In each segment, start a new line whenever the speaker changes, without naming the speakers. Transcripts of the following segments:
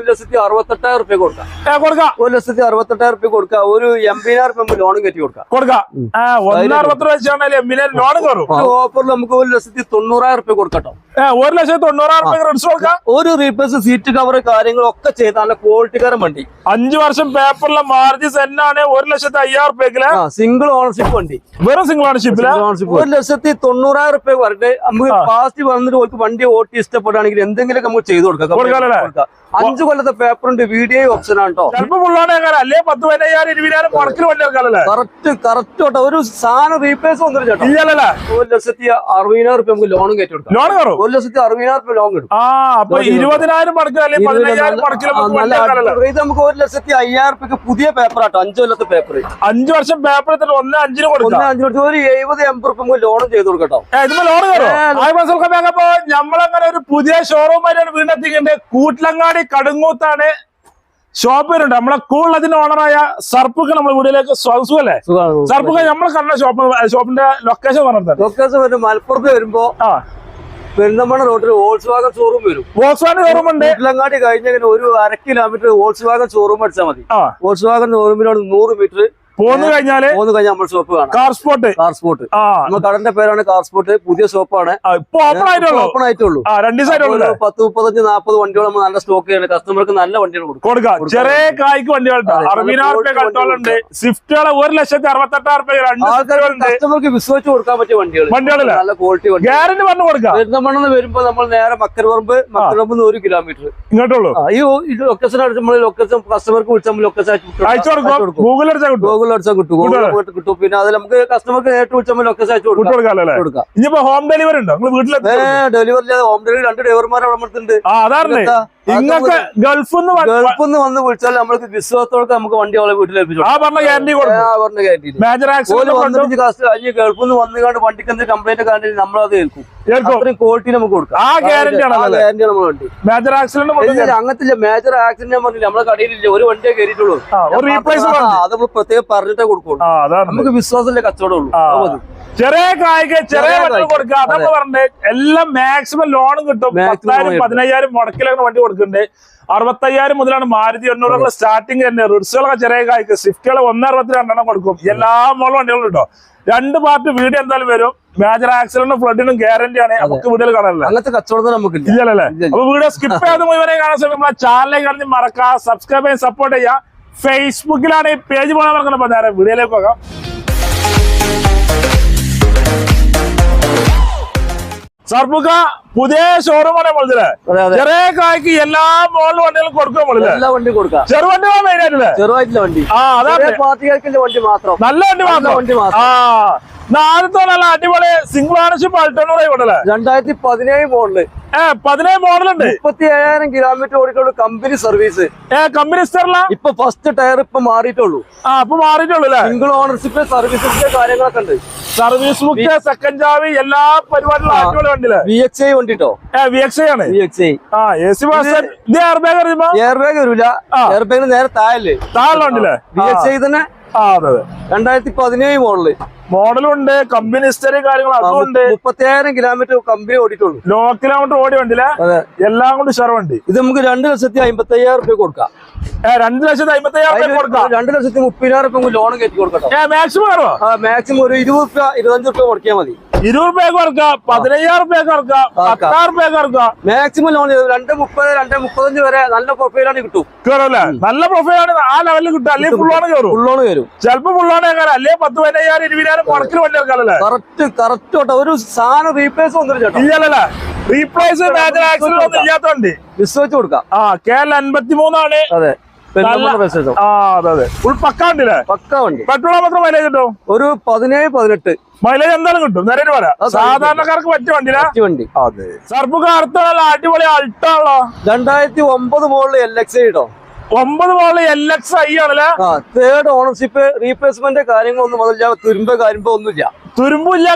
ഒരു ലക്ഷത്തി അറുപത്തെട്ടായിരം റുപ്യ കൊടുക്കാം. ഒരു ലക്ഷത്തി അറുപത്തെട്ടായിരം റുപ്യ കൊടുക്കാം. ഒരു എൺപതിനായിരം റുപ്യ ലോണും കയറ്റി കൊടുക്കാം.
കൊടുക്കാം. ലോൺ
ഓഫറിൽ നമുക്ക് ഒരു ലക്ഷത്തി തൊണ്ണൂറായിരം റുപ്യ കൊടുക്കട്ടോ.
ഒരു ലക്ഷത്തി തൊണ്ണൂറായിരം
ഒരു റീപ്ലേസ് സീറ്റ് കവർ കാര്യങ്ങളൊക്കെ ചെയ്ത് നല്ല ക്വാളിറ്റിക്കാരൻ വണ്ടി.
അഞ്ചു വർഷം പേപ്പറിലെ മാർജിസ് സെന്നാണ് ഒരു ലക്ഷത്തി അയ്യായിരം
റുപ്യക്കിൽ സിംഗിൾ ഓണർഷിപ്പ് വണ്ടി.
വെറും സിംഗിൾ ഓണർഷിപ്പ്
ഒരു ലക്ഷത്തി തൊണ്ണൂറായിരം റുപ്യ പറഞ്ഞിട്ട് നമുക്ക് പാസ്റ്റ് വന്നിട്ട് ഓർക്ക് വണ്ടി ഓട്ടി ഇഷ്ടപ്പെടുകയാണെങ്കിൽ എന്തെങ്കിലും നമുക്ക് ചെയ്തു കൊടുക്കാം. കൊടുക്കാം. അഞ്ചു കൊല്ലത്തെ പേപ്പറിന്റെ വീഡിയോ ഓപ്ഷൻ ആണ്
അല്ലേ? പത്ത് പതിനയ്യായിരം ഇരുപതിനായിരം മുടക്കിൽ വണ്ടി
കറക്റ്റ് കറക്റ്റ് കേട്ടോ ഒരു സാധനം റീപ്ലേസ് വന്നിട്ട് ചേട്ടോ
ഇല്ലല്ലേ
ഒരു ലക്ഷത്തി അറുപതിനായിരം റുപ്യ നമുക്ക് ലോണും കയറ്റി കൊടുക്കാം.
ലോൺ കയറും?
ഒരു ലക്ഷത്തി അറുപതിനായിരം റുപ്യ ലോൺ കിട്ടും.
ആ അപ്പൊ ഇരുപതിനായിരം മുടക്കിൽ അല്ലെങ്കിൽ പതിനയ്യായിരം മുടക്കിൽ
ആ,
നമുക്ക്
നല്ല
വണ്ടി ഇറക്കാനല്ലേ
അടിപൊളി. ഇത് നമുക്ക് ഒരു ലക്ഷത്തി അയ്യായിരം റുപ്യക്ക് പുതിയ പേപ്പർ ആട്ടോ. അഞ്ചു കൊല്ലത്തെ പേപ്പർ
അഞ്ചു വർഷം പേപ്പർ എടുത്തിട്ട് ഒന്ന് അഞ്ചിന്
ഒന്ന്
കൊടുക്കാം
അഞ്ചു കൊടുത്ത് ഒരു എഴുപത് എൺപത് റുപ്യ നമുക്ക് ലോണും ചെയ്ത് കൊടുക്കട്ടോ
ഇതിപ്പോ ലോൺ കയറും? നമ്മളങ്ങനെ ഒരു പുതിയ ഷോറൂം വരെയാണ് വീണ്ടെത്തിക്കേണ്ടത് കൂട്ടിലങ്ങാടി കടുങ്ങൂത്താണ്. ഷോപ്പ് വരുന്നുണ്ട് നമ്മളെ കൂടുതലതിന്റെ ഓണറായ സർപ്പുക്ക് നമ്മുടെ വീട്ടിലേക്ക് സ്വാഗതം അല്ലേ സർപ്പുക്ക് നമ്മൾ കണ്ട ഷോപ്പ് ഷോപ്പിന്റെ ലൊക്കേഷൻ പറഞ്ഞത്
ലൊക്കേഷൻ വരുന്നത് മലപ്പുറത്ത് വരുമ്പോ
ആ.
പെരുന്തമണ്ണ റോഡിൽ വോൾസ് വാഗൻ ഷോറൂം വരും.
വോൾസ് വാഗൻ ഷോറൂം ഉണ്ട്
കഴിഞ്ഞ ഒരു അര കിലോമീറ്റർ വോൾസ് വാഗൻ ഷോറൂം അടിച്ചാൽ മതി വോൾസ് വാഗൻ ഷോറൂമിനോട് നൂറ് മീറ്റർ
പോന്നു കഴിഞ്ഞാൽ
പോന്നു കഴിഞ്ഞാൽ നമ്മൾ ഷോപ്പ് കാണാം.
കാർ സ്പോട്ട്
കാർ സ്പോട്ട് കടന്റെ പേരാണ് കാർ സ്പോട്ട് പുതിയ ഷോപ്പാണ്
ആണ്. ഇപ്പൊ ഓപ്പൺ ആയിട്ടുള്ളൂ.
ഓപ്പൺ ആയിട്ടുള്ളൂ. പത്ത് മുപ്പത്തഞ്ച് നാൽപ്പത് വണ്ടികൾ നമ്മൾ നല്ല സ്റ്റോക്ക് ചെയ്യണം കസ്റ്റമർക്ക് നല്ല വണ്ടികൾ കൊടുക്കാം.
ചെറിയ കായ്ക്ക് വണ്ടികൾ അറുപതിനായിരം റുപ്യ കട്ടോളുണ്ട് സ്വിഫ്റ്റുകൾ ഒരു ലക്ഷത്തി അറുപത്തെട്ടായിരം
കസ്റ്റമർക്ക് വിശ്വസിച്ച് കൊടുക്കാൻ പറ്റിയ വണ്ടികൾ
വണ്ടികളിൽ
നല്ല ക്വാളിറ്റി വണ്ടി
ഗ്യാരണ്ടി പറഞ്ഞു കൊടുക്കാം.
പെരുന്തമണ്ണെന്ന് വരുമ്പോ നമ്മൾ നേരെ മക്കരപറമ്പ് മക്കരപറമ്പ് ഒരു കിലോമീറ്റർ
ഇങ്ങോട്ടുള്ളൂ
ഈ ലൊക്കേഷൻ അടിച്ച് നമ്മൾ ലൊക്കേഷൻ കസ്റ്റമർക്ക് വിളിച്ചാൽ ലൊക്കേഷൻ
അയച്ചു കൊടുക്കും. ഗൂഗിൾ അടിച്ചാൽ കിട്ടും.
ഗൂഗിൾ അടിച്ചാൽ കിട്ടും. ഗൂഗിൾ പോയിട്ട് കിട്ടും. പിന്നെ അത് നമുക്ക് കസ്റ്റമർക്ക് നേരിട്ട് വിളിച്ചാൽ നമ്മൾ ലൊക്കേഷൻ അയച്ചു
വിട്ടു
കൊടുക്കാം.
കൊടുക്കാല്ലേ ഇനിയിപ്പോ ഹോം ഡെലിവറി ഉണ്ടോ? വീട്ടിലെത്തി
ഡെലിവറി ഹോം ഡെലിവറി രണ്ട് ഡ്രൈവർമാർ
ഇങ്ങക്ക് ഗൾഫിൽ
ഗൾഫിൽ നിന്ന് വന്ന് വിളിച്ചാൽ നമ്മൾക്ക് വിശ്വാസത്തോടെ നമുക്ക് വണ്ടി അവളെ ഗൾഫിൽ നിന്ന് വണ്ടിക്ക് കംപ്ലൈന്റ് നമ്മളത് ഏൽക്കും. അത്രയും ക്വാളിറ്റി നമുക്ക് കൊടുക്കാം.
ആ ഗ്യാരണ്ടി
നമ്മൾ വണ്ടി.
മേജർ ആക്സിഡന്റ്
അങ്ങനത്തെ മേജർ ആക്സിഡന്റ് പറഞ്ഞില്ല നമ്മളെ കടയിലില്ല ഒരു വണ്ടിയെ കയറിയിട്ടുള്ളൂ. അത് നമ്മൾ പ്രത്യേകം പറഞ്ഞിട്ടേ കൊടുക്കുള്ളൂ. നമുക്ക് വിശ്വാസത്തിന്റെ കച്ചവടം ഉള്ളൂ
ആ.
അത് മതി.
ചെറിയ കായ്ക്ക് ചെറിയ വണ്ടി. കൊടുക്കുക. അതൊക്കെ പറഞ്ഞേ എല്ലാം മാക്സിമം ലോണും കിട്ടും. പത്തായിരം പതിനയ്യായിരം മുടക്കിലാണ് വണ്ടി കൊടുക്കുന്നുണ്ട്. അറുപത്തയ്യായിരം മുതലാണ് മാരുതി എണ്ണൂറുള്ള സ്റ്റാർട്ടിങ് തന്നെ റിഡ്സുകളൊക്കെ ചെറിയ കായ്ക്ക് സ്വിഫ്റ്റുകൾ ഒന്ന് അറുപത്തി രണ്ടെണ്ണം കൊടുക്കും. എല്ലാ മോളും വണ്ടികളും കിട്ടും രണ്ട് പാർട്ട് വീഡിയോ എന്തായാലും വരും. മേജർ ആക്സിഡന്റും ഫ്ലഡിനും ഗ്യാരണ്ടി ആണ്. നമുക്ക് വീഡിയോയിൽ കാണാനില്ല?
അങ്ങനത്തെ കച്ചവടം നമുക്ക്
ഇല്ലല്ലേ
ഇല്ല.
അപ്പൊ വീഡിയോ സ്കിപ്പ് ചെയ്യാതെ മുഴുവനെ കാണാൻ ശ്രമിക്കും നമ്മളെ ചാനലിലേക്ക് കാണി മറക്കാം സബ്സ്ക്രൈബ് ചെയ്യാൻ സപ്പോർട്ട് ചെയ്യാം ഫേസ്ബുക്കിലാണ് ഈ പേജ് പോകാൻ മറക്കണം നേരെ വീഡിയോയിലേക്ക് പോകാം. സർബുക്ക പുതിയ ഷോറൂമാണ്
നമ്മളിതിൽ
ചെറിയ കായ്ക്ക് എല്ലാ മോഡൽ വണ്ടികളും കൊടുക്കും നമ്മളിൽ
എല്ലാ വണ്ടി കൊടുക്കാം.
ചെറുവണ്ടി മെയിൻ ആയിട്ടില്ലേ
ചെറുതായിട്ടുള്ള വണ്ടി.
ആ അതാണ്.
പാർട്ടികൾക്കുള്ള വണ്ടി മാത്രം.
നല്ല വണ്ടി മാത്രം.
വണ്ടി മാത്രം.
ആ നാളത്തെ നല്ല അടിപൊളി സിംഗിൾ ഓണർഷിപ്പ് അൾട്ടോണൂറ് ഇവിടെ
രണ്ടായിരത്തി പതിനേഴ് മോഡൽ.
ഏ പതിനേഴ് മോഡൽ ഉണ്ട്
മുപ്പത്തി ഏഴായിരം കിലോമീറ്റർ ഓടിക്കുള്ള കമ്പനി സർവീസ്
ഏ കമ്പനി
ഇപ്പൊ ഫസ്റ്റ് ടയർ ഇപ്പൊ മാറിയിട്ടുള്ളൂ.
ആ അപ്പൊ മാറിയിട്ടുള്ളൂ അല്ലേ?
സിംഗിൾ ഓണർഷിപ്പ് സർവീസിന്റെ കാര്യങ്ങളൊക്കെ ഉണ്ട്.
സർവീസ് ബുക്ക് സെക്കൻഡ് ജാവി എല്ലാ പരിപാടികളും അടിപൊളി വണ്ടിയിൽ.
വി എച്ച് ഐ വണ്ടിട്ടോ
വി എക്സ് ആണ്.
വി എക്സ്
എ സി ഇത് എയർ ബാഗ്
എയർ ബാഗ് വരൂല. എയർ ബാഗിന് നേരെ താഴല്ലേ?
താഴെ വണ്ടിയില്ലേ?
വി എക്സ് ഐ തന്നെ? രണ്ടായിരത്തി പതിനേഴ് മോഡൽ.
മോഡലും ഉണ്ട് കമ്പനി ഹിസ്റ്ററി കാര്യങ്ങൾ അതും ഉണ്ട്.
മുപ്പത്തിയായിരം കിലോമീറ്റർ കമ്പനി ഓടിയിട്ടുള്ളൂ.
ലോ കിലോമീറ്റർ ഓടി വണ്ടിയില്ല എല്ലാം കൊണ്ട് ഷെയർ വണ്ടി.
ഇത് നമുക്ക് രണ്ട് ലക്ഷത്തി അമ്പത്തി അയ്യായിരം റുപ്യ കൊടുക്കാം
രണ്ട് ലക്ഷത്തി അമ്പത്തി അയ്യായിരം കൊടുക്കാം.
രണ്ട് ലക്ഷത്തി മുപ്പതിനായിരം റുപ്യ ലോൺ കയറ്റി കൊടുക്കട്ടോ.
മാക്സിമം
മാക്സിമം ഒരു ഇരുപത് റുപ്യ ഇരുപത്തഞ്ച് റുപ്യ കൊടുക്കിയാൽ മതി.
ഇരുപത് റുപ്യക്ക് ഇറക്കാം പതിനയ്യായിരം റുപ്യക്ക് ഇറക്കാം പത്തായിരം റുപ്യക്ക് ഇറക്കാം
മാക്സിമം ലോൺ രണ്ട് മുപ്പത് രണ്ട് മുപ്പത്തഞ്ച് വരെ നല്ല പ്രൊഫൈലാണ് കിട്ടും.
കയറല്ലേ നല്ല പ്രൊഫൈലാണ് ആ ലെവലിൽ കിട്ടും. അല്ലെങ്കിൽ ഫുള്ളോണ് കയറും
ഫുൾ ലോൺ ചിലപ്പോൾ
ചിലപ്പോ ഫുള്ളാണ് കയറാം അല്ലെങ്കിൽ പത്ത് പതിനയ്യായിരം ഇരുപതിനായിരം മുടക്കിൽ വണ്ടി ഇറക്കാനല്ലേ
കറക്റ്റ് കറക്റ്റ് കേട്ടോ. ഒരു സാധനം റീപ്ലേസ് വന്നിട്ട്
ഇല്ലല്ലേ റീപ്ലേസ് മേജർ ആക്സിഡന്റ് ഒന്നും ഇല്ലാത്ത വണ്ടി.
വിശ്വസിച്ച് കൊടുക്കാം.
ആ കേരള അൻപത്തി മൂന്നാണ്
അതെ.
പെട്രോൾ മാത്രം മൈലേജ് കിട്ടും?
ഒരു പതിനേഴ് പതിനെട്ട്.
മൈലേജ് എന്തായാലും കിട്ടും? നേരെ സാധാരണക്കാർക്ക് പറ്റിയ
വണ്ടി വണ്ടി.
അതെ. അടുത്ത അടിപൊളി അൾട്ടാണല്ലോ
രണ്ടായിരത്തി ഒമ്പത് മോളിൽ എൽ എക്സ് കേട്ടോ
ഒമ്പത് മോളിൽ എൽ എക്സ് ഐ ആണല്ലേ
തേർഡ് ഓണർഷിപ്പ് റീപ്ലേസ്മെന്റ് കാര്യങ്ങളൊന്നും മുതലില്ല തുരുമ്പ കാര്യമ്പോ ഒന്നുമില്ല.
തുരുമ്പില്ല